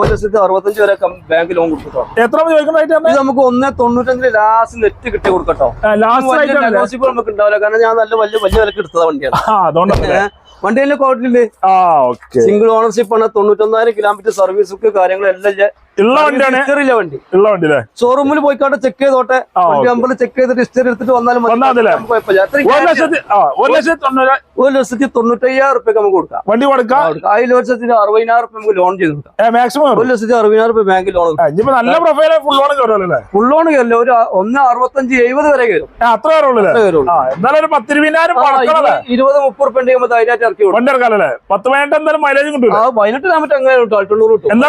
ഒരു ലക്ഷത്തി അറുപത്തഞ്ച് വരെ ബാങ്ക് ലോൺ കൊടുക്കട്ടോ
എത്ര
ഇത് നമുക്ക് ഒന്നേ തൊണ്ണൂറ്റഞ്ചിന് ലാസ്റ്റ് നെറ്റ് കിട്ടി കൊടുക്കട്ടോ.
ലാസ്റ്റ്
നമുക്ക് ഉണ്ടാവില്ല. കാരണം ഞാൻ നല്ല വലിയ വലിയ വിലക്ക് എടുത്തത് വണ്ടിയാണ്. വണ്ടി
തന്നെ കോട്ടിലുണ്ട്
സിംഗിൾ ഓണർഷിപ്പ് ആണ്. തൊണ്ണൂറ്റൊന്നായിരം കിലോമീറ്റർ സർവീസ് കാര്യങ്ങളെല്ലാം
ഉള്ള വണ്ടിയാണ്.
വണ്ടി.
ഉള്ള വണ്ടി അല്ലേ
ഷോറൂമിൽ പോയിക്കാണ്ട് ചെക്ക് ചെയ്തോട്ടെ വണ്ടി ചെക്ക് ചെയ്തിട്ട് ഹിസ്റ്ററി എടുത്തിട്ട് വന്നാലും
ഒരു ലക്ഷത്തി ഒരു
ഒരു തൊണ്ണൂറ്റയ്യായിരം റുപ്യ നമുക്ക് കൊടുക്കാം.
വണ്ടി കൊടുക്കാം?
അതിൽ ലക്ഷത്തി അറുപതിനായിരം റുപ്യ നമുക്ക് ലോൺ ചെയ്ത് കൊടുക്കാം.
മാക്സിമം
ഒരു ലക്ഷത്തി അറുപതിനായിരം റുപ്യ ബാങ്കിൽ ലോൺ
നല്ല പ്രൊഫൈല ഫുൾ ലോൺ കയറുമല്ലോ
ഫുൾ ലോൺ കയറില്ല ഒരു ഒന്ന് അറുപത്തഞ്ച് എഴുപത് വരെ കയറും.
അത്ര കയറുള്ളൂ ഒരു
ഇരുപത് മുപ്പത് റുപ്യ ഉണ്ടെങ്കിൽ ധൈര്യമായിട്ട് ഇറക്കി
വണ്ടി ഇറക്കാല്ലേ പത്ത് പതിനെട്ട് എന്തായാലും മൈലേജ് കിട്ടും
ആ പതിനെട്ട് കിലോമീറ്റർ അങ്ങനെ കിട്ടും. കിട്ടും
എന്താ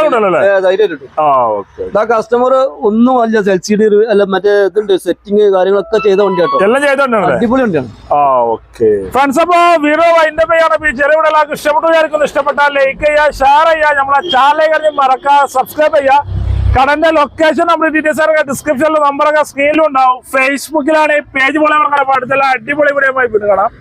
ധൈര്യം കിട്ടും.
ആ
കസ്റ്റമർ ഒന്നും അല്ല എൽ സി ഡി അല്ല മറ്റേ ഇതുണ്ട് സെറ്റിംഗ് കാര്യങ്ങളൊക്കെ ചെയ്ത വണ്ടി കേട്ടോ
എല്ലാം
അടിപൊളി വണ്ടിയാണ്.
ആ ഓക്കെ. ഫ്രണ്ട്സ് അപ്പൊ വീറോ വൈൻഡ് അപ്പ് ചെയ്യാണ് ഈ ചെറിയ വീഡിയോ എല്ലാവർക്കും ഇഷ്ടപ്പെട്ടു വിചാരിക്കുന്നു. ഇഷ്ടപ്പെട്ടാൽ ലൈക്ക് ചെയ്യുക ഷെയർ ചെയ്യുക നമ്മളെ ചാനൽ കഴിഞ്ഞ് സബ്സ്ക്രൈബ് ചെയ്യുക. കടന്റെ ലൊക്കേഷൻ നമ്മുടെ ഡീറ്റെയിൽസ് ഒക്കെ ഡിസ്ക്രിപ്ഷനിൽ നമ്പറൊക്കെ സ്ക്രീനിലും ഉണ്ടാവും. ഫേസ്ബുക്കിലാണ് ഈ പേജ് പോലെ അടിപൊളി വീഡിയോ ആയി പിന്നെ കാണാം.